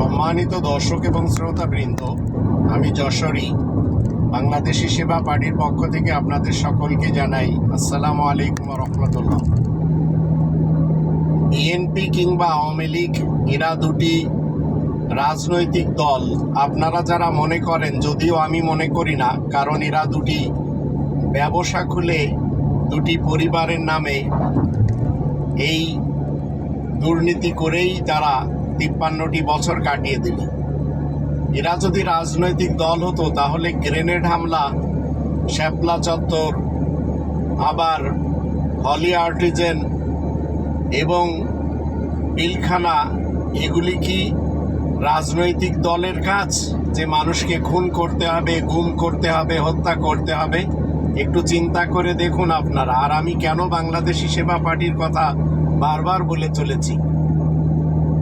সম্মানিত দর্শক এবং শ্রোতাবৃন্দ, আমি যশোরী, বাংলাদেশি সেবা পার্টির পক্ষ থেকে আপনাদের সকলকে জানাই আসসালামু আলাইকুম রহমতুল্লাহ। বিএনপি কিংবা আওয়ামী লীগ, এরা দুটি রাজনৈতিক দল। আপনারা যারা মনে করেন, যদিও আমি মনে করি না, কারণ এরা দুটি ব্যবসা খুলে দুটি পরিবারের নামে এই দুর্নীতি করেই তারা তিপ্পান্নটি বছর কাটিয়ে দিল। এরা যদি রাজনৈতিক দল হতো, তাহলে গ্রেনেড হামলা, শ্যাপলা চত্বর, আবার হলি আর্টিজেন এবং পিলখানা, এগুলি কি রাজনৈতিক দলের কাজ? যে মানুষকে খুন করতে হবে, গুম করতে হবে, হত্যা করতে হবে। একটু চিন্তা করে দেখুন আপনারা। আর আমি কেন বাংলাদেশি সেবা পার্টির কথা বারবার বলে চলেছি?